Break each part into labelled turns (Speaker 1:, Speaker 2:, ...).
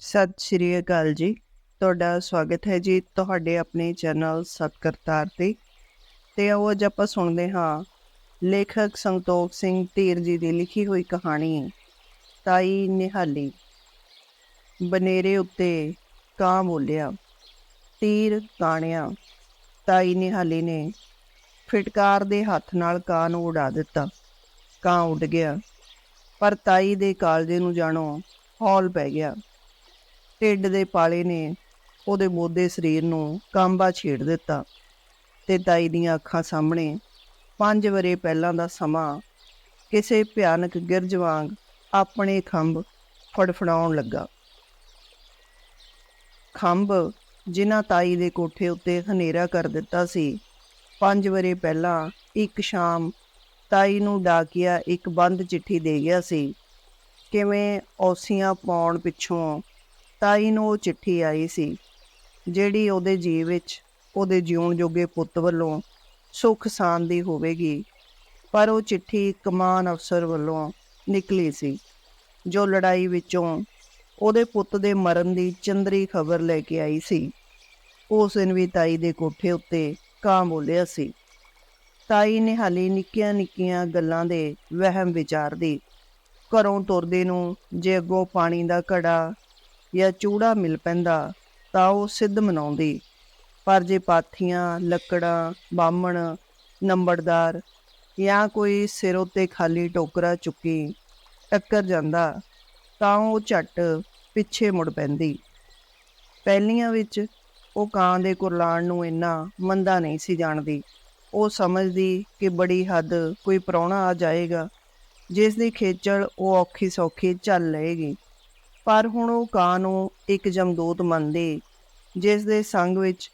Speaker 1: ਸਤਿ ਸ਼੍ਰੀ ਅਕਾਲ ਜੀ। ਤੁਹਾਡਾ ਸਵਾਗਤ ਹੈ ਜੀ ਤੁਹਾਡੇ ਆਪਣੇ ਚੈਨਲ ਸਤਕਰਤਾਰ ਤੇ। ਤੇ ਉਹ ਅੱਜ ਆਪਾਂ ਸੁਣਦੇ ਹਾਂ ਲੇਖਕ ਸੰਤੋਖ ਸਿੰਘ ਧੀਰ ਜੀ ਦੀ ਲਿਖੀ ਹੋਈ ਕਹਾਣੀ, ਤਾਈ ਨਿਹਾਲੀ। ਬਨੇਰੇ ਉੱਤੇ ਕਾਂ ਬੋਲਿਆ, ਤੀਰ ਕਾਣਿਆ ਤਾਈ ਨਿਹਾਲੀ ਨੇ ਫਿਟਕਾਰ ਦੇ ਹੱਥ ਨਾਲ ਕਾਂ ਨੂੰ ਉਡਾ ਦਿੱਤਾ। ਕਾਂ ਉੱਡ ਗਿਆ, ਪਰ ਤਾਈ ਦੇ ਕਾਲਜੇ ਨੂੰ ਜਾਣੋ ਹੌਲ ਪੈ ਗਿਆ। ਢਿੱਡ ਦੇ ਪਾਲੇ ਨੇ ਉਹਦੇ ਮੋਦੇ ਸਰੀਰ ਨੂੰ ਕਾਂਬਾ ਛੇੜ ਦਿੱਤਾ ਤੇ ਤਾਈ ਦੀਆਂ ਅੱਖਾਂ ਸਾਹਮਣੇ ਪੰਜ ਵਰੇ ਪਹਿਲਾਂ ਦਾ ਸਮਾਂ ਕਿਸੇ ਭਿਆਨਕ ਗਿਰਜ ਵਾਂਗ ਆਪਣੇ ਖੰਭ ਫੜਫੜਾਉਣ ਲੱਗਾ। ਖੰਭ ਜਿਨ੍ਹਾਂ ਤਾਈ ਦੇ ਕੋਠੇ ਉੱਤੇ ਹਨੇਰਾ ਕਰ ਦਿੱਤਾ ਸੀ, ਪੰਜ ਵਰੇ ਪਹਿਲਾਂ ਇੱਕ ਸ਼ਾਮ ਤਾਈ ਨੂੰ ਡਾਕਿਆ ਇੱਕ ਬੰਦ ਚਿੱਠੀ ਦੇ ਗਿਆ ਸੀ, ਕਿਵੇਂ ਔਸੀਆਂ ਪਾਉਣ ਪਿੱਛੋਂ ਤਾਈ ਨੂੰ ਉਹ ਚਿੱਠੀ ਆਈ ਸੀ, ਜਿਹੜੀ ਉਹਦੇ ਜੀਵ ਵਿੱਚ, ਉਹਦੇ ਜਿਉਣ ਜੋਗੇ ਪੁੱਤ ਵੱਲੋਂ ਸੁੱਖ ਸਾਂਦੀ ਹੋਵੇਗੀ, ਪਰ ਉਹ ਚਿੱਠੀ ਕਮਾਨ ਅਫਸਰ ਵੱਲੋਂ ਨਿਕਲੀ ਸੀ, ਜੋ ਲੜਾਈ ਵਿੱਚੋਂ ਉਹਦੇ ਪੁੱਤ ਦੇ ਮਰਨ ਦੀ ਚੰਦਰੀ ਖਬਰ ਲੈ ਕੇ ਆਈ ਸੀ। ਉਸ ਦਿਨ ਵੀ ਤਾਈ ਦੇ ਕੋਠੇ ਉੱਤੇ ਕਾਂ ਬੋਲਿਆ ਸੀ। ਤਾਈ ਨੇ ਹਾਲੇ ਨਿੱਕੀਆਂ ਨਿੱਕੀਆਂ ਗੱਲਾਂ ਦੇ ਵਹਿਮ ਵਿਚਾਰਦੀ, ਘਰੋਂ ਤੁਰਦੇ ਨੂੰ ਜੇ ਅੱਗੋਂ ਪਾਣੀ ਦਾ ਘੜਾ ਜਾਂ ਚੂੜਾ ਮਿਲ ਪੈਂਦਾ ਤਾਂ ਉਹ ਸਿੱਧ ਮਨਾਉਂਦੀ। ਪਰ ਜੇ ਪਾਥੀਆਂ, ਲੱਕੜਾਂ ਬਾਮਣ ਨੰਬਰਦਾਰ ਜਾਂ ਕੋਈ ਸਿਰ ਉੱਤੇ ਖਾਲੀ ਟੋਕਰਾ ਚੁੱਕੀ ਟੱਕਰ ਜਾਂਦਾ ਤਾਂ ਉਹ ਝੱਟ ਪਿੱਛੇ ਮੁੜ ਪੈਂਦੀ। ਪਹਿਲੀਆਂ ਵਿੱਚ ਉਹ ਕਾਂ ਦੇ ਕੁਰਲਾਣ ਨੂੰ ਇੰਨਾ ਮੰਦਾ ਨਹੀਂ ਸੀ ਜਾਣਦੀ। ਉਹ ਸਮਝਦੀ ਕਿ ਬੜੀ ਹੱਦ ਕੋਈ ਪ੍ਰਾਹੁਣਾ ਆ ਜਾਏਗਾ, ਜਿਸ ਦੀ ਖੇਚਲ ਉਹ ਔਖੀ ਸੌਖੀ ਚੱਲ ਲਏਗੀ। ਪਰ ਹੁਣ ਉਹ ਕਾਂ ਨੂੰ ਇੱਕ ਜਮਦੂਤ ਮੰਨਦੀ, ਜਿਸ ਦੇ ਸੰਗ ਵਿੱਚ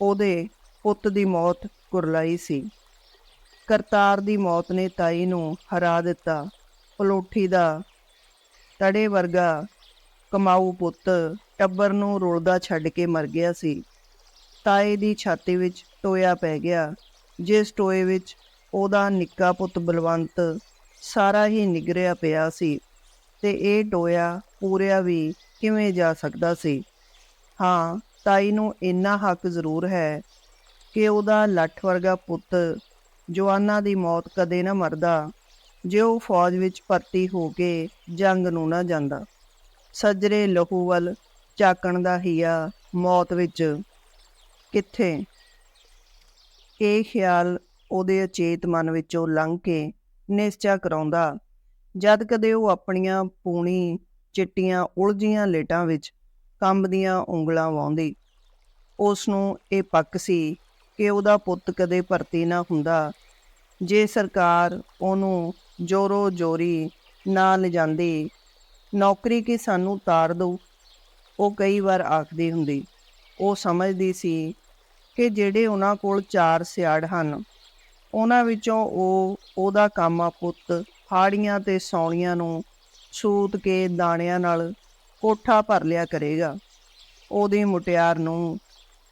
Speaker 1: ਉਹਦੇ ਪੁੱਤ ਦੀ ਮੌਤ ਕੁਰਲਾਈ ਸੀ। ਕਰਤਾਰ ਦੀ ਮੌਤ ਨੇ ਤਾਈ ਨੂੰ ਹਰਾ ਦਿੱਤਾ। ਪਲੋਠੀ ਦਾ ਤੜੇ ਵਰਗਾ ਕਮਾਊ ਪੁੱਤ ਟੱਬਰ ਨੂੰ ਰੁਲਦਾ ਛੱਡ ਕੇ ਮਰ ਗਿਆ ਸੀ। ਤਾਏ ਦੀ ਛਾਤੀ ਵਿੱਚ ਟੋਇਆ ਪੈ ਗਿਆ, ਜਿਸ ਟੋਏ ਵਿੱਚ ਉਹਦਾ ਨਿੱਕਾ ਪੁੱਤ ਬਲਵੰਤ ਸਾਰਾ ਹੀ ਨਿਗਰਿਆ ਪਿਆ ਸੀ। ਤੇ ਇਹ ਟੋਇਆ ਪੂਰਿਆ ਵੀ ਕਿਵੇਂ ਜਾ ਸਕਦਾ ਸੀ? ਹਾਂ, ਤਾਈ ਨੂੰ ਇੰਨਾ ਹੱਕ ਜ਼ਰੂਰ ਹੈ ਕਿ ਉਹਦਾ ਲੱਠ ਵਰਗਾ ਪੁੱਤ ਜਵਾਨਾਂ ਦੀ ਮੌਤ ਕਦੇ ਨਾ ਮਰਦਾ, ਜੇ ਉਹ ਫੌਜ ਵਿੱਚ ਭਰਤੀ ਹੋ ਕੇ ਜੰਗ ਨੂੰ ਨਾ ਜਾਂਦਾ। ਸੱਜਰੇ ਲਹੂ ਵੱਲ ਚਾਕਣ ਦਾ ਹੀਆ ਮੌਤ ਵਿੱਚ। ਕਿੱਥੇ? ਇਹ ਖਿਆਲ ਉਹਦੇ ਅਚੇਤ ਮਨ ਵਿੱਚੋਂ ਲੰਘ ਕੇ ਨਿਸ਼ਚਾ ਕਰਾਉਂਦਾ ਜਦ ਕਦੇ ਉਹ ਆਪਣੀਆਂ ਪੂਣੀ ਚਿੱਟੀਆਂ ਉਲਝੀਆਂ ਲੇਟਾਂ ਵਿੱਚ ਕੰਬਦੀਆਂ ਉਂਗਲਾਂ ਵਾਉਂਦੀ। ਉਸ ਨੂੰ ਇਹ ਪੱਕ ਸੀ ਕਿ ਉਹਦਾ ਪੁੱਤ ਕਦੇ ਭਰਤੀ ਨਾ ਹੁੰਦਾ। ਜੇ ਸਰਕਾਰ ਉਹਨੂੰ ਜੋਰੋ ਜੋਰੀ ਨਾ ਲਿਜਾਂਦੀ, ਨੌਕਰੀ ਕੀ ਸਾਨੂੰ ਤਾਰ ਦੋ ਉਹ ਕਈ ਵਾਰ ਆਖਦੀ ਹੁੰਦੀ। ਉਹ ਸਮਝਦੀ ਸੀ ਕਿ ਜਿਹੜੇ ਉਹਨਾਂ ਕੋਲ ਚਾਰ ਸਿਆੜ ਹਨ, ਉਹਨਾਂ ਵਿੱਚੋਂ ਉਹ, ਉਹਦਾ ਕਾਮਾ ਪੁੱਤ ਹਾੜੀਆਂ ਤੇ ਸੌਣੀਆਂ ਨੂੰ ਛੂਤ ਕੇ ਦਾਣਿਆਂ ਨਾਲ ਕੋਠਾ ਭਰ ਲਿਆ ਕਰੇਗਾ। ਉਹਦੇ ਮੁਟਿਆਰ ਨੂੰ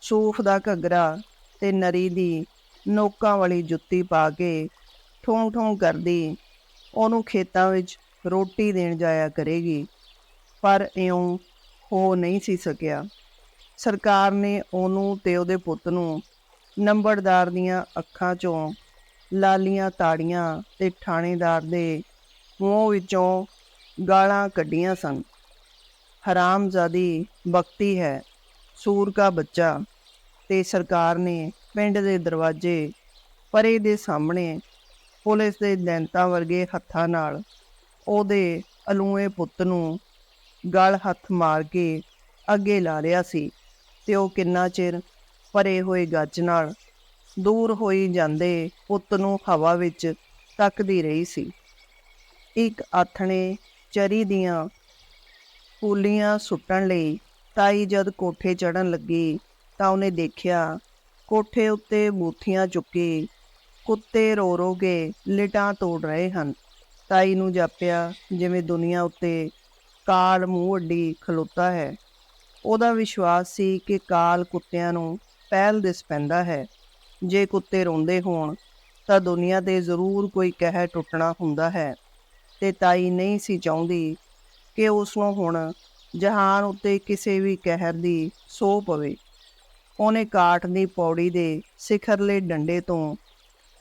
Speaker 1: ਸੂਫ ਦਾ ਘੱਗਰਾ ਤੇ ਨਰੀ ਦੀ ਨੋਕਾਂ ਵਾਲੀ ਜੁੱਤੀ ਪਾ ਕੇ ਠੋਂ ਠੋਂ ਕਰਦੀ, ਉਹਨੂੰ ਖੇਤਾਂ ਵਿੱਚ ਰੋਟੀ ਦੇਣ ਜਾਇਆ ਕਰੇਗੀ। ਪਰ ਇਉਂ ਹੋ ਨਹੀਂ ਸੀ ਸਕਿਆ। ਸਰਕਾਰ ਨੇ ਉਹਨੂੰ ਤੇ ਉਹਦੇ ਪੁੱਤ ਨੂੰ ਨੰਬਰਦਾਰ ਦੀਆਂ ਅੱਖਾਂ 'ਚੋਂ ਲਾਲੀਆਂ ਤਾੜੀਆਂ ਤੇ ਥਾਣੇਦਾਰ ਦੇ ਮੂੰਹ ਵਿੱਚੋਂ ਗਾਲਾਂ ਕੱਢੀਆਂ ਸਨ। ਹਰਾਮਜ਼ਾਦੀ ਬਖਤੀ ਹੈ, ਸੂਰ ਕਾ ਬੱਚਾ। ਤੇ ਸਰਕਾਰ ਨੇ ਪਿੰਡ ਦੇ ਦਰਵਾਜ਼ੇ ਪਰੇ ਦੇ ਸਾਹਮਣੇ ਪੁਲਿਸ ਦੇ ਦੈਂਤਾਂ ਵਰਗੇ ਹੱਥਾਂ ਨਾਲ ਉਹਦੇ ਅਲੂਏ ਪੁੱਤ ਨੂੰ ਗਲ ਹੱਥ ਮਾਰ ਕੇ ਅੱਗੇ ਲਾ ਲਿਆ ਸੀ ਤੇ ਉਹ ਕਿੰਨਾ ਚਿਰ ਪਰੇ ਹੋਏ ਗੱਜ ਨਾਲ ਦੂਰ ਹੋਈ ਜਾਂਦੇ ਪੁੱਤ ਨੂੰ ਹਵਾ ਵਿੱਚ ਤੱਕਦੀ ਰਹੀ ਸੀ। ਇੱਕ ਆਥਣੇ ਚਰੀ ਦੀਆਂ ਫੂਲੀਆਂ ਸੁੱਟਣ ਲਈ ਤਾਈ ਜਦ ਕੋਠੇ ਚੜਨ ਲੱਗੀ ਤਾਂ ਉਹਨੇ ਦੇਖਿਆ ਕੋਠੇ ਉੱਤੇ ਬੂਥੀਆਂ ਚੁੱਕੀ ਕੁੱਤੇ ਰੋ ਰੋ ਕੇ ਲਿਟਾਂ ਤੋੜ ਰਹੇ ਹਨ। ਤਾਈ ਨੂੰ ਜਾਪਿਆ, ਜਿਵੇਂ ਦੁਨੀਆ ਉੱਤੇ ਕਾਲ ਮੂੰਹ ਅੱਡੀ ਖਲੋਤਾ ਹੈ। ਉਹਦਾ ਵਿਸ਼ਵਾਸ ਸੀ ਕਿ ਕਾਲ ਕੁੱਤਿਆਂ ਨੂੰ ਪਹਿਲ ਦਿਸ ਪੈਂਦਾ ਹੈ। ਜੇ ਕੁੱਤੇ ਰੋਂਦੇ ਹੋਣ, ਤਾਂ ਦੁਨੀਆ ਤੇ ਜ਼ਰੂਰ ਕੋਈ ਕਹਿ ਟੁੱਟਣਾ ਹੁੰਦਾ ਹੈ। ਤੇ ਤਾਈ ਨਹੀਂ ਸੀ ਚਾਹੁੰਦੀ ਕਿ ਉਸ ਨੂੰ ਹੁਣ ਜਹਾਨ ਉੱਤੇ ਕਿਸੇ ਵੀ ਕਹਿਰ ਦੀ ਸੋ ਪਵੇ। ਉਹਨੇ ਕਾਟ ਦੀ ਪੌੜੀ ਦੇ ਸਿਖਰਲੇ ਡੰਡੇ ਤੋਂ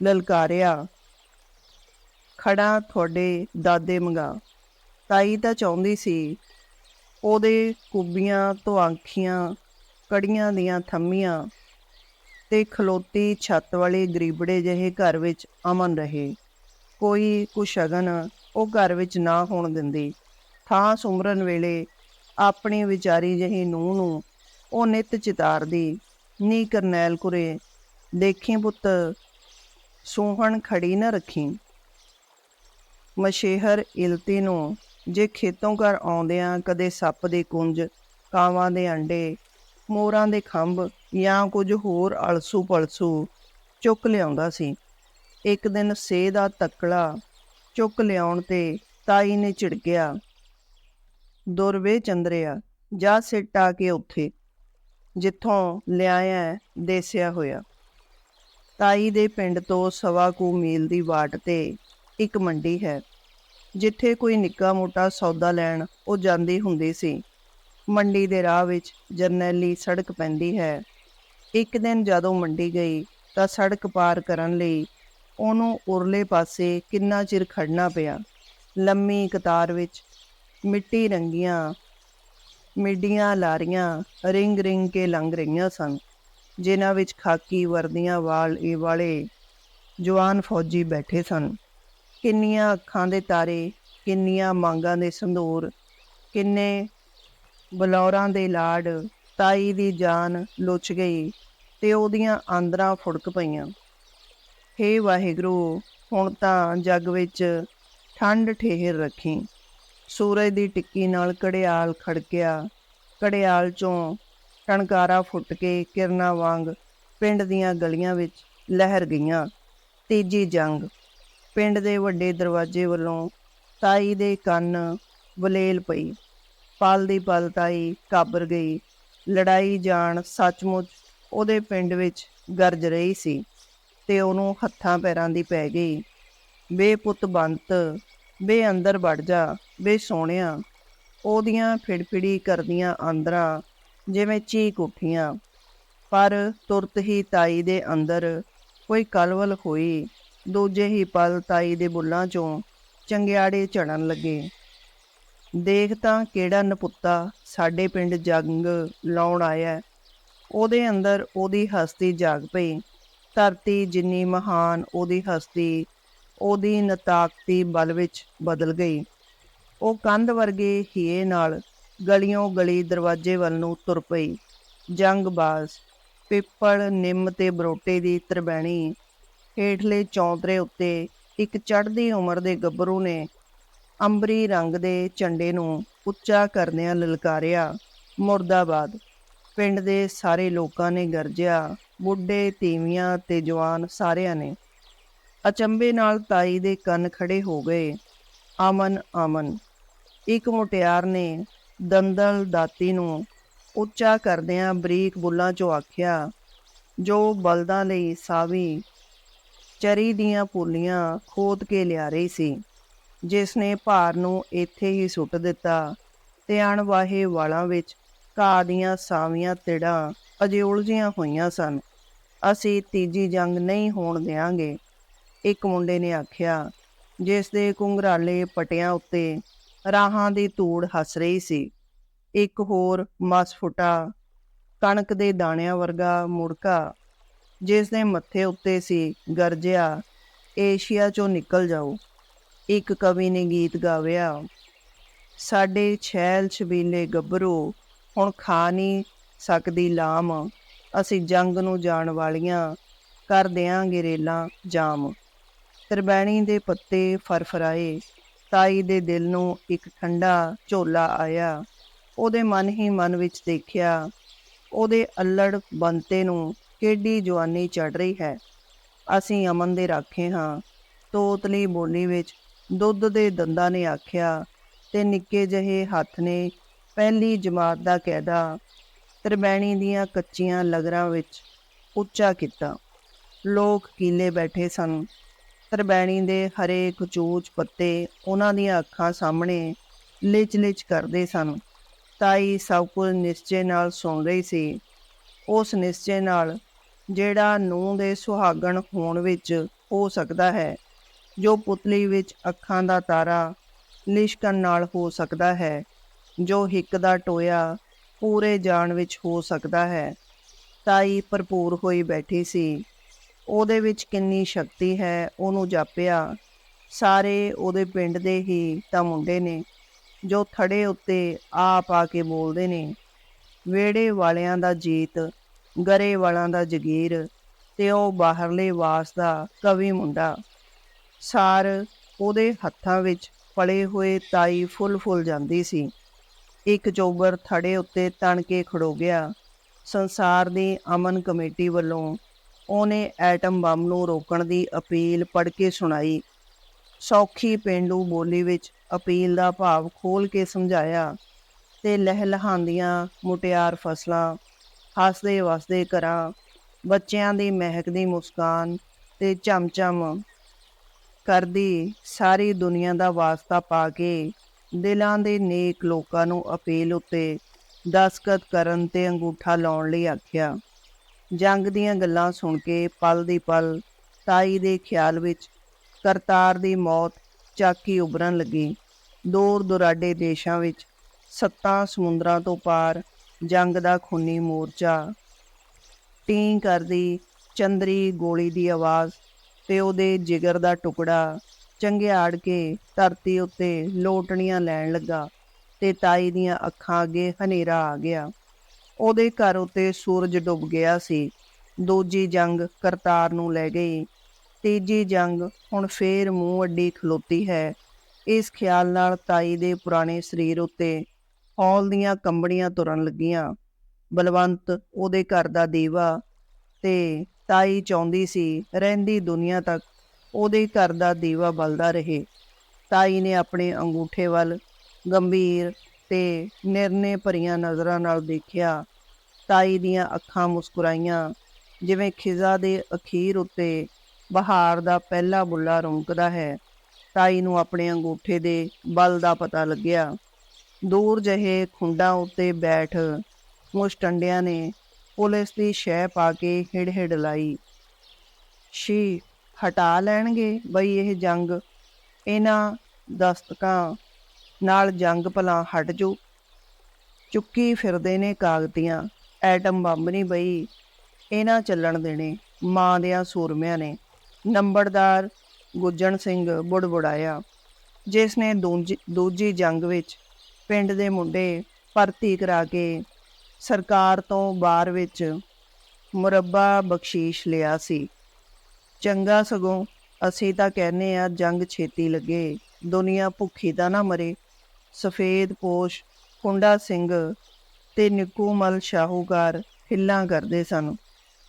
Speaker 1: ਲਲਕਾਰਿਆ ਖੜਾ ਤੁਹਾਡੇ ਦਾਦੇ ਮੰਗਾ। ਤਾਈ ਤਾਂ ਚਾਹੁੰਦੀ ਸੀ ਉਹਦੇ ਕੁੱਬੀਆਂ, ਧੁਆਂਖੀਆਂ, ਕੜੀਆਂ ਦੀਆਂ ਥੰਮੀਆਂ ਤੇ ਖਲੋਤੀ ਛੱਤ ਵਾਲੇ ਗਰੀਬੜੇ ਜਿਹੇ ਘਰ ਵਿੱਚ ਅਮਨ ਰਹੇ। ਕੋਈ ਕੁਸ਼ਗਨ ਉਹ ਘਰ ਵਿੱਚ ਨਾ ਹੋਣ ਦਿੰਦੀ। ਥਾਂ ਸੁਮਰਨ ਵੇਲੇ ਆਪਣੀ ਵਿਚਾਰੀ ਜਿਹੀ ਨੂੰਹ ਨੂੰ ਉਹ ਨਿਤ ਚਿਤਾਰਦੀ, ਨੀ ਕਰਨੈਲ ਕੁਰੇ, ਦੇਖੀ ਪੁੱਤ, ਸੋਹਣ ਖੜੀ ਨਾ ਰੱਖੀ। ਮਸ਼ੇਹਰ ਇਲਤੀ ਨੂੰ ਜੇ ਖੇਤੋਂ ਘਰ ਆਉਂਦਿਆਂ ਕਦੇ ਸੱਪ ਦੇ ਕੁੰਜ, ਕਾਵਾਂ ਦੇ ਅੰਡੇ, ਮੋਰਾਂ ਦੇ ਖੰਭ ਜਾਂ ਕੁਝ ਹੋਰ ਅਲਸੂ ਪਲਸੂ ਚੁੱਕ ਲਿਆਉਂਦਾ ਸੀ। ਇੱਕ ਦਿਨ ਸੇ ਦਾ ਤੱਕੜਾ ਚੁੱਕ ਲਿਆਉਣ ਤੇ ਤਾਈ ਨੇ ਝਿੜਕਿਆ। ਦੁਰਵੇ ਚੰਦਰਿਆ, ਜਾ ਆ ਕੇ ਉੱਥੇ, ਜਿੱਥੋਂ ਲਿਆਇਆ, ਦੇਸਿਆ ਹੋਇਆ। ਤਾਈ ਦੇ ਪਿੰਡ ਤੋਂ ਸਵਾ ਕੁ ਮੀਲ ਦੀ ਵਾਟ ਤੇ ਇੱਕ ਮੰਡੀ ਹੈ, ਜਿੱਥੇ ਕੋਈ ਨਿੱਕਾ ਮੋਟਾ ਸੌਦਾ ਲੈਣ ਉਹ ਜਾਂਦੀ ਹੁੰਦੀ ਸੀ। ਮੰਡੀ ਦੇ ਰਾਹ ਵਿੱਚ ਜਰਨੈਲੀ ਸੜਕ ਪੈਂਦੀ ਹੈ। ਇੱਕ ਦਿਨ ਜਦੋਂ ਮੰਡੀ ਗਈ ਤਾਂ ਸੜਕ ਪਾਰ ਕਰਨ ਲਈ ਉਹਨੂੰ ਉਰਲੇ ਪਾਸੇ ਕਿੰਨਾ ਚਿਰ ਖੜਨਾ ਪਿਆ। ਲੰਮੀ ਕਤਾਰ ਵਿੱਚ ਮਿੱਟੀ ਰੰਗੀਆਂ, ਮਿੱਡੀਆਂ ਲਾਰੀਆਂ ਰਿੰਗ ਰਿੰਗ ਕੇ ਲੰਘ ਰਹੀਆਂ ਸਨ, ਜਿਨ੍ਹਾਂ ਵਿੱਚ ਖਾਕੀ ਵਰਦੀਆਂ ਵਾਲ ਇਹ ਵਾਲੇ ਜਵਾਨ ਫੌਜੀ ਬੈਠੇ ਸਨ। ਕਿੰਨੀਆਂ ਅੱਖਾਂ ਦੇ ਤਾਰੇ, ਕਿੰਨੀਆਂ ਮੰਗਾਂ ਦੇ ਸੰਧੂਰ, ਕਿੰਨੇ ਬਲੌਰਾਂ ਦੇ ਲਾੜ ਤਾਈ ਦੀ ਜਾਨ ਲੁੱਚ ਗਈ ਤੇ ਉਹਦੀਆਂ ਆਂਦਰਾਂ ਫੁੜਕ ਪਈਆਂ। ਹੇ ਵਾਹਿਗੁਰੂ, ਹੁਣ ਤਾਂ ਜੱਗ ਵਿੱਚ ਠੰਡ ਠਹਿਰ ਰੱਖੀ। ਸੂਰਜ ਦੀ ਟਿੱਕੀ ਨਾਲ ਕੜਿਆਲ ਖੜਕਿਆ ਕੜਿਆਲ ਚੋਂ ਟਣਕਾਰਾ ਫੁੱਟ ਕੇ ਕਿਰਨਾਂ ਵਾਂਗ ਪਿੰਡ ਦੀਆਂ ਗਲੀਆਂ ਵਿੱਚ ਲਹਿਰ ਗਈਆਂ। ਤੀਜੀ ਜੰਗ। ਪਿੰਡ ਦੇ ਵੱਡੇ ਦਰਵਾਜ਼ੇ ਵੱਲੋਂ ਤਾਈ ਦੇ ਕੰਨ ਵਲੇਲ ਪਈ। ਪਲ ਦੀ ਪਲ ਤਾਈ ਕਾਬਰ ਗਈ। ਲੜਾਈ ਜਾਣ ਸੱਚਮੁੱਚ ਉਹਦੇ ਪਿੰਡ ਵਿੱਚ ਗਰਜ ਰਹੀ ਸੀ ਤੇ ਉਹਨੂੰ ਹੱਥਾਂ ਪੈਰਾਂ ਦੀ ਪੈ ਗਈ। ਬੇ ਪੁੱਤ ਬੰਤ, ਬੇ ਅੰਦਰ ਵੜ ਜਾ, ਬੇ ਸੋਹਣਿਆ, ਉਹਦੀਆਂ ਫਿੜਫਿੜੀ ਕਰਦੀਆਂ ਆਂਦਰਾਂ ਜਿਵੇਂ ਚੀਕ ਉੱਠੀਆਂ। ਪਰ ਤੁਰਤ ਹੀ ਤਾਈ ਦੇ ਅੰਦਰ ਕੋਈ ਕਲਵਲ ਹੋਈ। ਦੂਜੇ ਹੀ ਪਲ ਤਾਈ ਦੇ ਬੁੱਲਾਂ ਚੋਂ ਚੰਗਿਆੜੇ ਝੜਨ ਲੱਗੇ। ਦੇਖ ਤਾਂ ਕਿਹੜਾ ਨਪੁੱਤਾ ਸਾਡੇ ਪਿੰਡ ਜੰਗ ਲਾਉਣ ਆਇਆ ਉਹਦੇ ਅੰਦਰ ਉਹਦੀ ਹਸਤੀ ਜਾਗ ਪਈ। ਧਰਤੀ ਜਿੰਨੀ ਮਹਾਨ ਉਹਦੀ ਹਸਤੀ, ਉਹਦੀ ਨਤਾਕਤੀ ਬਲ ਵਿੱਚ ਬਦਲ ਗਈ। ਉਹ ਕੰਧ ਵਰਗੇ ਹੀਏ ਨਾਲ ਗਲੀਆਂ ਗਲੀ ਦਰਵਾਜ਼ੇ ਵੱਲ ਨੂੰ ਤੁਰ ਪਈ। ਜੰਗਬਾਜ਼ ਪਿੱਪਲ, ਨਿੰਮ ਤੇ ਬਰੋਟੇ ਦੀ ਤਰਬੈਣੀ ਹੇਠਲੇ ਚੌਂਤਰੇ ਉੱਤੇ ਇੱਕ ਚੜ੍ਹਦੀ ਉਮਰ ਦੇ ਗੱਭਰੂ ਨੇ ਅੰਬਰੀ ਰੰਗ ਦੇ ਝੰਡੇ ਨੂੰ ਉੱਚਾ ਕਰਦਿਆਂ ਲਲਕਾਰਿਆ ਮੁਰਦਾਬਾਦ। ਪਿੰਡ ਦੇ ਸਾਰੇ ਲੋਕਾਂ ਨੇ ਗਰਜਿਆ, ਬੁੱਢੇ, ਤੀਵੀਆਂ ਤੇ ਜਵਾਨ ਸਾਰਿਆਂ ਨੇ। ਅਚੰਬੇ ਨਾਲ ਤਾਈ ਦੇ ਕੰਨ ਖੜੇ ਹੋ ਗਏ। ਅਮਨ ਅਮਨ। ਇੱਕ ਮੁਟਿਆਰ ਨੇ ਦੰਦਲ ਦਾਤੀ ਨੂੰ ਉੱਚਾ ਕਰਦਿਆਂ ਬਰੀਕ ਬੁੱਲਾਂ 'ਚੋਂ ਆਖਿਆ, ਜੋ ਬਲਦਾਂ ਲਈ ਸਾਵੀ ਚਰੀ ਦੀਆਂ ਪੂਲੀਆਂ ਖੋਦ ਕੇ ਲਿਆ ਰਹੀ ਸੀ। ਜਿਸ ਨੇ ਭਾਰ ਨੂੰ ਇੱਥੇ ਹੀ ਸੁੱਟ ਦਿੱਤਾ। ਤੇ ਅਣਵਾਹੇ ਵਾਲਾਂ ਵਿੱਚ ਘਾਹ ਦੀਆਂ ਸਾਵੀਆਂ ਤਿੜਾਂ ਅਜੇ ਉਲਝੀਆਂ ਹੋਈਆਂ ਸਨ। ਅਸੀਂ ਤੀਜੀ ਜੰਗ ਨਹੀਂ ਹੋਣ ਦੇਾਂਗੇ ਇੱਕ ਮੁੰਡੇ ਨੇ ਆਖਿਆ, ਜਿਸ ਦੇ ਕੁੰਗਰਾਲੇ ਪਟਿਆਂ ਉੱਤੇ ਰਾਹਾਂ ਦੀ ਧੂੜ ਹੱਸ ਰਹੀ ਸੀ। ਇੱਕ ਹੋਰ ਮਸਫੁਟਾ ਕਣਕ ਦੇ ਦਾਣਿਆਂ ਵਰਗਾ ਮੁੜਕਾ, ਜਿਸ ਦੇ ਮੱਥੇ ਉੱਤੇ ਸੀ, ਗਰਜਿਆ, ਏਸ਼ੀਆ ਚੋਂ ਨਿਕਲ ਜਾਓ। ਇੱਕ ਕਵੀ ਨੇ ਗੀਤ ਗਾਵਿਆ, ਸਾਡੇ ਛੈਲ ਛਬੀਲੇ ਗੱਭਰੂ, ਹੁਣ ਖਾ ਨਹੀਂ ਸਕਦੀ ਲਾਮ, ਅਸੀਂ ਜੰਗ ਨੂੰ ਜਾਣ ਵਾਲੀਆਂ, ਕਰ ਦਿਆਂਗੇ ਰੇਲਾਂ ਜਾਮ। ਤਰਬੈਣੀ ਦੇ ਪੱਤੇ ਫਰਫਰਾਏ, ਤਾਈ ਦੇ ਦਿਲ ਨੂੰ ਇੱਕ ਠੰਡਾ ਝੋਲਾ ਆਇਆ, ਉਹਦੇ ਮਨ ਹੀ ਮਨ ਵਿੱਚ ਦੇਖਿਆ, ਉਹਦੇ ਅਲੜ ਬੰਤੇ ਨੂੰ ਕਿੱਡੀ ਜਵਾਨੀ ਚੜ ਰਹੀ ਹੈ? ਅਸੀਂ ਅਮਨ ਦੇ ਰਾਖੇ ਹਾਂ, ਤੋਤਲੀ ਬੋਲੀ ਵਿੱਚ ਦੁੱਧ ਦੇ ਦੰਦਾਂ ਨੇ ਆਖਿਆ, ਤੇ ਨਿੱਕੇ ਜਿਹੇ ਹੱਥ ਨੇ ਪਹਿਲੀ ਜਮਾਤ ਦਾ ਕਹਿਦਾ ਤਰਬੈਣੀ ਦੀਆਂ ਕੱਚੀਆਂ ਲਗਰਾਂ ਵਿੱਚ ਉੱਚਾ ਕੀਤਾ। ਲੋਕ ਕੀਲੇ ਬੈਠੇ ਸਨ। ਤਰਬੈਣੀ ਦੇ ਹਰੇ ਕਚੂਚ ਪੱਤੇ ਉਹਨਾਂ ਦੀਆਂ ਅੱਖਾਂ ਸਾਹਮਣੇ ਲਿਚ ਲਿਚ ਕਰਦੇ ਸਨ। ਤਾਈ ਸਭ ਕੁਝ ਨਿਸ਼ਚੇ ਨਾਲ ਸੁਣ ਰਹੀ ਸੀ। ਉਸ ਨਿਸ਼ਚੇ ਨਾਲ ਜਿਹੜਾ ਨੂੰਹ ਦੇ ਸੁਹਾਗਣ ਹੋਣ ਵਿੱਚ ਹੋ ਸਕਦਾ ਹੈ ਜੋ ਪੁਤਲੀ ਵਿੱਚ ਅੱਖਾਂ ਦਾ ਤਾਰਾ ਲਿਸ਼ਕਣ ਨਾਲ ਹੋ ਸਕਦਾ ਹੈ, ਜੋ ਹਿੱਕ ਦਾ ਟੋਇਆ ਪੂਰੇ ਜਾਣ ਵਿੱਚ ਹੋ ਸਕਦਾ ਹੈ। ਤਾਈ ਭਰਪੂਰ ਹੋਈ ਬੈਠੀ ਸੀ। ਉਹਦੇ ਵਿੱਚ ਕਿੰਨੀ ਸ਼ਕਤੀ ਹੈ, ਉਹਨੂੰ ਜਾਪਿਆ। ਸਾਰੇ ਉਹਦੇ ਪਿੰਡ ਦੇ ਹੀ ਤਾਂ ਮੁੰਡੇ ਨੇ, ਜੋ ਥੜੇ ਉੱਤੇ ਆਪ ਆ ਕੇ ਬੋਲਦੇ ਨੇ। ਵੇੜੇ ਵਾਲਿਆਂ ਦਾ ਜੀਤ, ਗਰੇ ਵਾਲਾਂ ਦਾ ਜਗੀਰ ਤੇ ਉਹ ਬਾਹਰਲੇ ਵਾਸ ਦਾ ਕਵੀ ਮੁੰਡਾ। ਸਾਰ ਉਹਦੇ ਹੱਥਾਂ ਵਿੱਚ ਫੜੇ ਹੋਏ ਤਾਈ ਫੁੱਲ ਫੁੱਲ ਜਾਂਦੀ ਸੀ। ਇੱਕ ਚੋਬਰ ਥੜੇ ਉੱਤੇ ਤਣ ਕੇ ਖੜੋ ਗਿਆ। ਸੰਸਾਰ ਦੀ ਅਮਨ ਕਮੇਟੀ ਵੱਲੋਂ ਉਹਨੇ ਐਟਮ ਬੰਬ ਨੂੰ ਰੋਕਣ ਦੀ ਅਪੀਲ ਪੜ੍ਹ ਕੇ ਸੁਣਾਈ। ਸੌਖੀ ਪਿੰਡੂ ਬੋਲੀ ਵਿੱਚ ਅਪੀਲ ਦਾ ਭਾਵ ਖੋਲ ਕੇ ਸਮਝਾਇਆ ਤੇ ਲਹਿਲਹਾਂਦੀਆਂ ਮੁਟਿਆਰ ਫਸਲਾਂ, ਹੱਸਦੇ ਵਸਦੇ ਘਰਾਂ, ਬੱਚਿਆਂ ਦੀ ਮਹਿਕ ਦੀ ਮੁਸਕਾਨ ਤੇ ਚਮਚਮ ਕਰਦੀ ਸਾਰੀ ਦੁਨੀਆ ਦਾ ਵਾਸਤਾ ਪਾ ਕੇ ਦਿਲਾਂ ਦੇ ਨੇਕ ਲੋਕਾਂ ਨੂੰ ਅਪੀਲ ਉੱਤੇ ਦਸਖਤ ਕਰਨ ਤੇ ਅੰਗੂਠਾ ਲਾਉਣ ਲਈ ਆਖਿਆ। ਜੰਗ ਦੀਆਂ ਗੱਲਾਂ ਸੁਣ ਕੇ ਪਲ ਦੀ ਪਲ ਤਾਈ ਦੇ ਖਿਆਲ ਵਿੱਚ ਕਰਤਾਰ ਦੀ ਮੌਤ ਚਾਕੀ ਉਭਰਨ ਲੱਗੀ। ਦੂਰ ਦੁਰਾਡੇ ਦੇਸ਼ਾਂ ਵਿੱਚ ਸੱਤਾਂ ਸਮੁੰਦਰਾਂ ਤੋਂ ਪਾਰ ਜੰਗ ਦਾ ਖੂਨੀ ਮੋਰਚਾ। ਟੀਂ ਕਰਦੀ ਚੰਦਰੀ ਗੋਲੀ ਦੀ ਆਵਾਜ਼ ਤੇ ਉਹਦੇ ਜਿਗਰ ਦਾ ਟੁਕੜਾ ਚੰਗਿਆੜ ਕੇ ਧਰਤੀ ਉੱਤੇ ਲੋਟਣੀਆਂ ਲੈਣ ਲੱਗਾ ਤੇ ਤਾਈ ਦੀਆਂ ਅੱਖਾਂ ਅੱਗੇ ਹਨੇਰਾ ਆ ਗਿਆ। ਉਹਦੇ ਘਰ ਉੱਤੇ ਸੂਰਜ ਡੁੱਬ ਗਿਆ ਸੀ। ਦੂਜੀ ਜੰਗ ਕਰਤਾਰ ਨੂੰ ਲੈ ਗਈ। ਤੀਜੀ ਜੰਗ ਹੁਣ ਫੇਰ ਮੂੰਹ ਅੱਡੀ ਖਲੋਤੀ ਹੈ। ਇਸ ਖਿਆਲ ਨਾਲ ਤਾਈ ਦੇ ਪੁਰਾਣੇ ਸਰੀਰ ਉੱਤੇ ਹੌਲ ਦੀਆਂ ਕੰਬੜੀਆਂ ਤੁਰਨ ਲੱਗੀਆਂ। ਬਲਵੰਤ ਉਹਦੇ ਘਰ ਦਾ ਦੀਵਾ ਤੇ ਤਾਈ ਚਾਹੁੰਦੀ ਸੀ ਰਹਿੰਦੀ ਦੁਨੀਆ ਤੱਕ, ਉਹਦੇ ਘਰ ਦਾ ਦੀਵਾ ਬਲਦਾ ਰਹੇ। ਤਾਈ ਨੇ ਆਪਣੇ ਅੰਗੂਠੇ ਵੱਲ ਗੰਭੀਰ ਤੇ ਨਿਰਨੇ ਭਰੀਆਂ ਨਜ਼ਰਾਂ ਨਾਲ ਦੇਖਿਆ। ਤਾਈ ਦੀਆਂ ਅੱਖਾਂ ਮੁਸਕਰਾਈਆਂ, ਜਿਵੇਂ ਖਿਜ਼ਾ ਦੇ ਅਖੀਰ ਉੱਤੇ ਬਹਾਰ ਦਾ ਪਹਿਲਾ ਬੁੱਲਾ ਰੁੰਕਦਾ ਹੈ। ਤਾਈ ਨੂੰ ਆਪਣੇ ਅੰਗੂਠੇ ਦੇ ਬਲ ਦਾ ਪਤਾ ਲੱਗਿਆ। ਦੂਰ ਜਹੇ ਖੁੰਡਾਂ ਉੱਤੇ ਬੈਠ ਮੁਸ਼ਟੰਡਿਆਂ ਨੇ ਪੁਲਿਸ ਦੀ ਸ਼ਹਿ ਪਾ ਕੇ ਹਿੜ ਹਿੜ ਲਾਈ। ਸ਼ੀ ਹਟਾ ਲੈਣਗੇ ਬਈ ਇਹ ਜੰਗ। ਇਹਨਾਂ ਦਸਤਕਾਂ ਨਾਲ ਜੰਗ ਭਲਾ ਹਟ ਜੂ। ਚੁੱਕੀ ਫਿਰਦੇ ਨੇ ਕਾਗਤੀਆਂ। ਐਟਮ ਬੰਬ ਨਹੀਂ ਬਈ। ਇਹਨਾਂ ਚੱਲਣ ਦੇਣੇ। ਮਾਂ ਦਿਆਂ ਸੂਰਮਿਆਂ ਨੇ। ਨੰਬਰਦਾਰ ਗੁੱਜਣ ਸਿੰਘ ਬੁੜਬੁੜਾਇਆ ਜਿਸ ਨੇ ਦੂਜੀ ਦੂਜੀ ਜੰਗ ਵਿੱਚ ਪਿੰਡ ਦੇ ਮੁੰਡੇ ਭਰਤੀ ਕਰਾ ਕੇ ਸਰਕਾਰ ਤੋਂ ਬਾਰ ਵਿੱਚ ਮੁਰੱਬਾ ਬਖਸ਼ੀਸ਼ ਲਿਆ ਸੀ। ਚੰਗਾ ਸਗੋਂ ਅਸੀਂ ਤਾਂ ਕਹਿੰਨੇ ਆ ਜੰਗ ਛੇਤੀ ਲੱਗੇ, ਦੁਨੀਆ ਭੁੱਖੀ ਤਾਂ ਨਾ ਮਰੇ। ਸਫੇਦ ਪੋਸ਼ ਕੁੰਡਾ ਸਿੰਘ ਤੇ ਨਿੱਕੂਮਲ ਸ਼ਾਹੂਕਾਰ ਹਿੱਲਾਂ ਕਰਦੇ ਸਨ,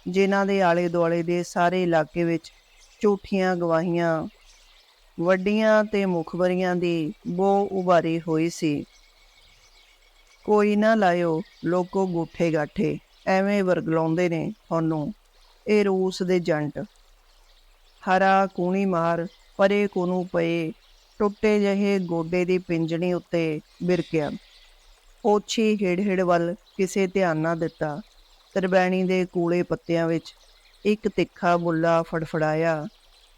Speaker 1: ਜਿਨ੍ਹਾਂ ਦੇ ਆਲੇ ਦੁਆਲੇ ਦੇ ਸਾਰੇ ਇਲਾਕੇ ਵਿੱਚ ਝੂਠੀਆਂ ਗਵਾਹੀਆਂ, ਵੱਡੀਆਂ ਤੇ ਮੁਖਬਰੀਆਂ ਦੀ ਬੋ ਉਭਾਰੀ ਹੋਈ ਸੀ। ਕੋਈ ਨਾ ਲਾਇਓ, ਲੋਕੋ ਗੂਠੇ ਗਾਠੇ, ਐਵੇਂ ਵਰਗਲਾਉਂਦੇ ਨੇ ਤੁਹਾਨੂੰ ਇਹ ਰੂਸ ਦੇ ਜੰਟ। ਹਰਾ ਕੂਣੀ ਮਾਰ, ਪਰੇ ਕੋਨੂੰ ਪਏ, ਟੁੱਟੇ ਜਿਹੇ ਗੋਡੇ ਦੀ ਪਿੰਜਣੀ ਉੱਤੇ ਬਿਰਕਿਆ। ਓਛੀ ਹਿੜ ਹਿੜ ਵੱਲ ਕਿਸੇ ਧਿਆਨ ਨਾ ਦਿੱਤਾ। ਤਰਬੈਣੀ ਦੇ ਕੂਲੇ ਪੱਤਿਆਂ ਵਿੱਚ ਇੱਕ ਤਿੱਖਾ ਬੁੱਲਾ ਫੜਫੜਾਇਆ।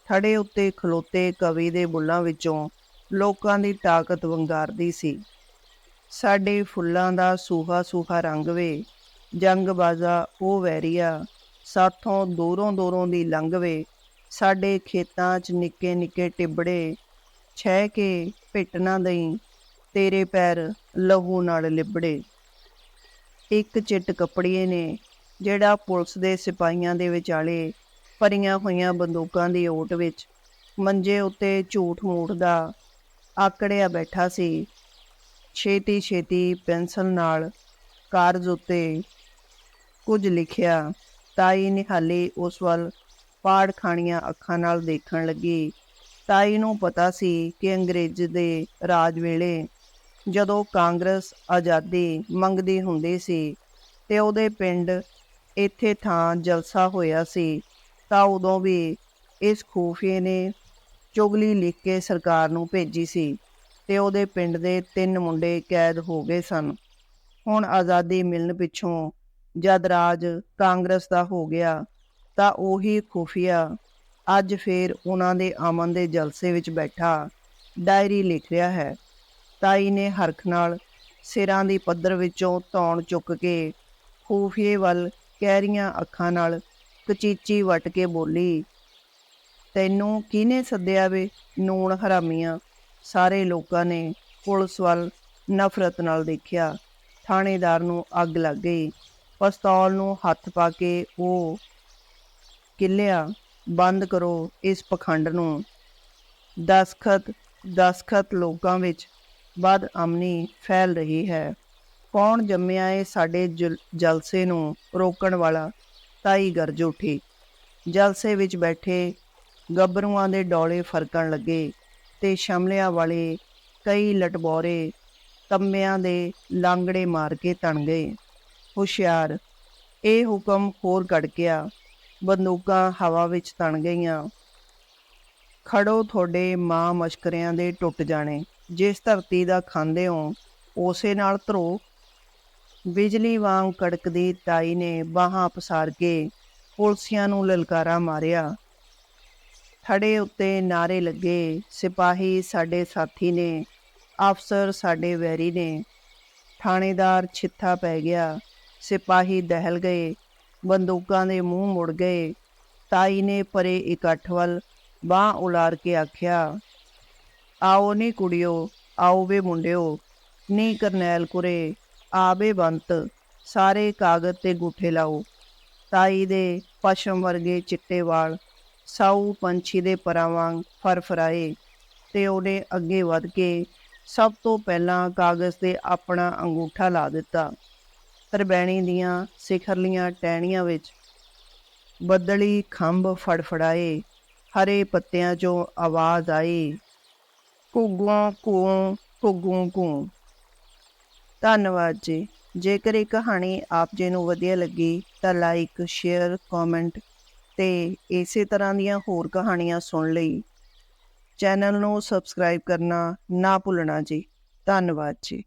Speaker 1: ਥੜੇ ਉੱਤੇ ਖਲੋਤੇ ਕਵੀ ਦੇ ਬੁੱਲਾਂ ਵਿੱਚੋਂ ਲੋਕਾਂ ਦੀ ਤਾਕਤ ਵੰਗਾਰਦੀ ਸੀ। ਸਾਡੇ ਫੁੱਲਾਂ ਦਾ ਸੂਹਾ ਸੂਹਾ ਰੰਗ ਵੇ, ਜੰਗ ਬਾਜ਼ਾ ਉਹ ਵੈਰੀਆ, ਸਾਥੋਂ ਦੂਰੋਂ ਦੂਰੋਂ ਦੀ ਲੰਘਵੇ ਸਾਡੇ ਖੇਤਾਂ 'ਚ ਨਿੱਕੇ ਨਿੱਕੇ ਟਿਬੜੇ, ਛਹਿ ਕੇ ਪਿੱਟ ਨਾ ਦਈ, ਤੇਰੇ ਪੈਰ ਲਹੂ ਨਾਲ ਲਿਬੜੇ। ਇੱਕ ਚਿੱਟ ਕੱਪੜੀਏ ਨੇ, ਜਿਹੜਾ ਪੁਲਿਸ ਦੇ ਸਿਪਾਹੀਆਂ ਦੇ ਵਿਚਾਲੇ ਭਰੀਆਂ ਹੋਈਆਂ ਬੰਦੂਕਾਂ ਦੀ ਓਟ ਵਿੱਚ ਮੰਜੇ ਉੱਤੇ ਝੂਠ ਮੂਠ ਦਾ ਆਕੜਿਆ ਬੈਠਾ ਸੀ। ਛੇਤੀ ਛੇਤੀ ਪੈਨਸਲ ਨਾਲ ਕਾਰਜ ਉੱਤੇ ਕੁਝ ਲਿਖਿਆ, ਤਾਈ ਨਿਹਾਲੀ ਉਸ ਵੱਲ ਪਾੜ ਖਾਣੀਆਂ ਅੱਖਾਂ ਨਾਲ ਦੇਖਣ ਲੱਗੀ। ਤਾਈ ਨੂੰ ਪਤਾ ਸੀ ਕਿ ਅੰਗਰੇਜ਼ ਦੇ ਰਾਜ ਵੇਲੇ ਜਦੋਂ ਕਾਂਗਰਸ ਆਜ਼ਾਦੀ ਮੰਗਦੀ ਹੁੰਦੀ ਸੀ ਤੇ ਉਹਦੇ ਪਿੰਡ ਇੱਥੇ ਥਾਂ ਜਲਸਾ ਹੋਇਆ ਸੀ, ਤਾਂ ਉਦੋਂ ਵੀ ਇਸ ਖੂਫੀਏ ਨੇ ਚੁਗਲੀ ਲਿਖ ਕੇ ਸਰਕਾਰ ਨੂੰ ਭੇਜੀ ਸੀ। ਤੇ ਉਹਦੇ ਪਿੰਡ ਦੇ ਤਿੰਨ ਮੁੰਡੇ ਕੈਦ ਹੋ ਗਏ ਸਨ। ਹੁਣ ਆਜ਼ਾਦੀ ਮਿਲਣ ਪਿੱਛੋਂ ਜਦ ਰਾਜ ਕਾਂਗਰਸ ਦਾ ਹੋ ਗਿਆ, ਤਾਂ ਉਹੀ ਖੁਫੀਆ ਅੱਜ ਫੇਰ ਉਹਨਾਂ ਦੇ ਅਮਨ ਦੇ ਜਲਸੇ ਵਿੱਚ ਬੈਠਾ ਡਾਇਰੀ ਲਿਖ ਰਿਹਾ ਹੈ। ਤਾਈ ਨੇ ਹਰਖ ਨਾਲ ਸਿਰਾਂ ਦੀ ਪੱਧਰ ਵਿੱਚੋਂ ਧੌਣ ਚੁੱਕ ਕੇ ਖੂਫੀਏ ਵੱਲ ਕਹਿਰੀਆਂ ਅੱਖਾਂ ਨਾਲ ਕਚੀਚੀ ਵਟ ਕੇ ਬੋਲੀ, ਤੈਨੂੰ ਕਿਹਨੇ ਸੱਦਿਆ ਵੇ ਨੂਣ ਹਰਾਮੀਆਂ? ਸਾਰੇ ਲੋਕਾਂ ਨੇ ਪੁਲਿਸ ਵੱਲ ਨਫ਼ਰਤ ਨਾਲ ਦੇਖਿਆ। ਥਾਣੇਦਾਰ ਨੂੰ ਅੱਗ ਲੱਗ ਗਈ। ਪਿਸਤੌਲ ਨੂੰ ਹੱਥ ਪਾ ਕੇ ਉਹ ਕਿੱਲਿਆ ਬੰਦ ਕਰੋ ਇਸ ਪਖੰਡ ਨੂੰ। ਦਸਖਤ ਦਸਖਤ ਲੋਕਾਂ ਵਿੱਚ ਬਦ ਅਮਨੀ ਫੈਲ ਰਹੀ ਹੈ। ਕੌਣ ਜੰਮਿਆ ਏ ਸਾਡੇ ਜਲ- ਜਲਸੇ ਨੂੰ ਰੋਕਣ ਵਾਲਾ? ਤਾਈ ਗਰਜ ਉੱਠੀ। ਜਲਸੇ ਵਿੱਚ ਬੈਠੇ ਗੱਭਰੂਆਂ ਦੇ ਡੋਲੇ ਫਰਕਣ ਲੱਗੇ। ਤੇ ਸ਼ਮਲਿਆਂ ਵਾਲੇ ਕਈ ਲਟਬੋਰੇ ਕੰਮਿਆਂ ਦੇ ਲਾਂਗੜੇ ਮਾਰ ਕੇ ਤਣ ਗਏ। ਹੁਸ਼ਿਆਰ ਇਹ ਹੁਕਮ ਹੋਰ ਗੜਕਿਆ ਬੰਦੂਕਾਂ ਹਵਾ ਵਿੱਚ ਤਣ ਗਈਆਂ। ਖੜੋ ਤੁਹਾਡੇ ਮਾਂ ਮਸ਼ਕਰਿਆਂ ਦੇ ਟੁੱਟ ਜਾਣੇ। ਜਿਸ ਧਰਤੀ ਦਾ ਖਾਂਦੇ ਹੋ, ਉਸੇ ਨਾਲ ਧਰੋ। ਬਿਜਲੀ ਵਾਂਗ ਕੜਕਦੀ ਤਾਈ ਨੇ ਬਾਹਾਂ ਪਸਾਰ ਕੇ ਪੁਲਸੀਆਂ ਨੂੰ ਲਲਕਾਰਾ ਮਾਰਿਆ। ਥੜੇ ਉੱਤੇ ਨਾਰੇ ਲੱਗੇ। ਸਿਪਾਹੀ ਸਾਡੇ ਸਾਥੀ ਨੇ, ਅਫਸਰ ਸਾਡੇ ਵੈਰੀ ਨੇ। ਥਾਣੇਦਾਰ ਛਿੱਥਾ ਪੈ ਗਿਆ। ਸਿਪਾਹੀ ਦਹਿਲ ਗਏ। ਬੰਦੂਕਾਂ ਦੇ ਮੂੰਹ ਮੁੜ ਗਏ। ਤਾਈ ਨੇ ਪਰੇ ਇਕੱਠ ਵੱਲ ਬਾਹ ਉਲਾਰ ਕੇ ਆਖਿਆ, ਆਓ ਨੀ ਕੁੜਿਓ, ਆਓ ਵੇ ਮੁੰਡਿਓ। ਨੀ ਕਰਨੈਲ ਕੁਰੇ ਆਵੇ ਬੰਤ। ਸਾਰੇ ਕਾਗਜ਼ ਤੇ ਗੂਠੇ ਲਾਓ। ਤਾਈ ਦੇ ਪਸ਼ਮ ਵਰਗੇ ਚਿੱਟੇ ਵਾਲ ਸਾਊ ਪੰਛੀ ਦੇ ਪਰਾਂ ਵਾਂਗ ਫਰਫਰਾਏ ਤੇ ਉਹਨੇ ਅੱਗੇ ਵਧ ਕੇ ਸਭ ਤੋਂ ਪਹਿਲਾਂ ਕਾਗਜ਼ ਤੇ ਆਪਣਾ ਅੰਗੂਠਾ ਲਾ ਦਿੱਤਾ। ਤਰਬੈਣੀ ਦੀਆਂ ਸਿਖਰਲੀਆਂ ਟਹਿਣੀਆਂ ਵਿੱਚ ਬੱਦਲੀ ਖੰਭ ਫੜਫੜਾਏ, ਹਰੇ ਪੱਤਿਆਂ 'ਚੋਂ ਆਵਾਜ਼ ਆਈ ਕੁਗੂੰ ਕੂੰ ਕੁਗੂੰ ਕੂੰ ਧੰਨਵਾਦ ਜੀ। ਜੇਕਰ ਇਹ ਕਹਾਣੀ ਆਪ ਜੀ ਨੂੰ ਵਧੀਆ ਲੱਗੀ ਤਾਂ ਲਾਈਕ ਸ਼ੇਅਰ ਕਮੈਂਟ ਤੇ ਇਸੇ ਤਰ੍ਹਾਂ ਦੀਆਂ ਹੋਰ ਕਹਾਣੀਆਂ ਸੁਣ ਲਈ ਚੈਨਲ ਨੂੰ ਸਬਸਕ੍ਰਾਈਬ ਕਰਨਾ ਨਾ ਭੁੱਲਣਾ ਜੀ। ਧੰਨਵਾਦ ਜੀ।